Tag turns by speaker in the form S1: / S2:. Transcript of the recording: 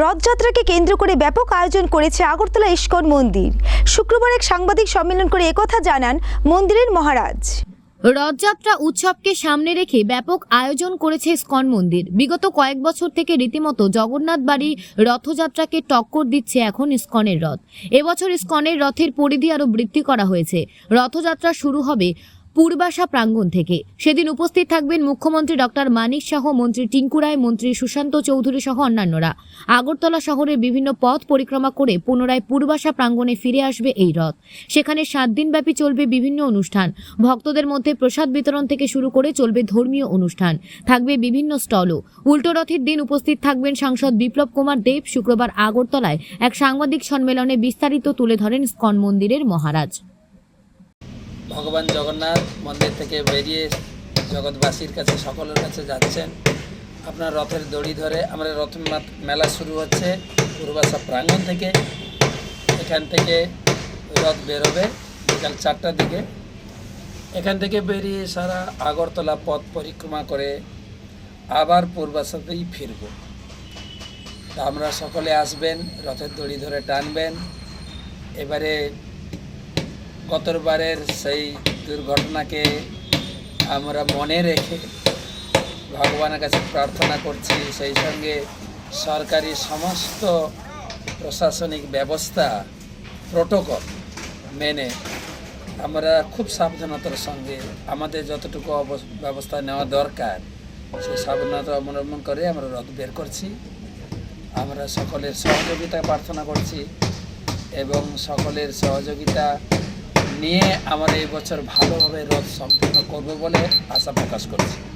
S1: রথযাত্রাকে কেন্দ্র করে ব্যাপক আয়োজন করেছে আগরতলা ইস্কন মন্দির। শুক্রবার এক সাংবাদিক সম্মেলন করে একথা জানান মন্দিরের মহারাজ।
S2: রথযাত্রা উৎসবকে সামনে রেখে ব্যাপক আয়োজন করেছে স্কন মন্দির। বিগত কয়েক বছর থেকে রীতিমতো জগন্নাথ বাড়ি রথযাত্রাকে টক্কর দিচ্ছে এখন ইস্কনের রথ। এবছর ইস্কনের রথের পরিধি আরও বৃদ্ধি করা হয়েছে। রথযাত্রা শুরু হবে পূর্বাশা প্রাঙ্গণ থেকে। সেদিন উপস্থিত থাকবেন মুখ্যমন্ত্রী ডক্টর মানিক শাহ, মন্ত্রী টিঙ্কু রায়, মন্ত্রী সুশান্ত চৌধুরী সহ অন্যান্যরা। আগরতলা শহরের বিভিন্ন পথ পরিক্রমা করে পুনরায় পূর্বাশা প্রাঙ্গণে ফিরে আসবে এই রথ। সেখানে সাত দিনব্যাপী চলবে বিভিন্ন অনুষ্ঠান। ভক্তদের মধ্যে প্রসাদ বিতরণ থেকে শুরু করে চলবে ধর্মীয় অনুষ্ঠান। থাকবে বিভিন্ন স্টলও। উল্টো রথের দিন উপস্থিত থাকবেন সাংসদ বিপ্লব কুমার দেব। শুক্রবার আগরতলায় এক সাংবাদিক সম্মেলনে বিস্তারিত তুলে ধরেন স্কন মন্দিরের মহারাজ।
S3: ভগবান জগন্নাথ মন্দির থেকে বেরিয়ে জগৎবাসীর কাছে, সকলের কাছে যাচ্ছেন। আপনার রথের দড়ি ধরে আমাদের রথ মেলা শুরু হচ্ছে পূর্বাশা প্রাঙ্গণ থেকে। এখান থেকে রথ বেরোবে বিকাল চারটার দিকে। এখান থেকে বেরিয়ে সারা আগরতলা পথ পরিক্রমা করে আবার পূর্বাশাতেই ফিরব। তা আমরা সকলে আসবেন, রথের দড়ি ধরে টানবেন। এবারে গতবারের সেই দুর্ঘটনাকে আমরা মনে রেখে ভগবানের কাছে প্রার্থনা করছি, সেই সঙ্গে সরকারি সমস্ত প্রশাসনিক ব্যবস্থা, প্রোটোকল মেনে আমরা খুব সাবধানতার সঙ্গে আমাদের যতটুকু ব্যবস্থা নেওয়া দরকার, সেই সাবধানতা অবলম্বন করে আমরা রথ বের করছি। আমরা সকলের সহযোগিতা প্রার্থনা করছি এবং সকলের সহযোগিতা নিয়ে আমার এই বছর ভালোভাবে রথ সম্পন্ন করব বলে আশা প্রকাশ করছি।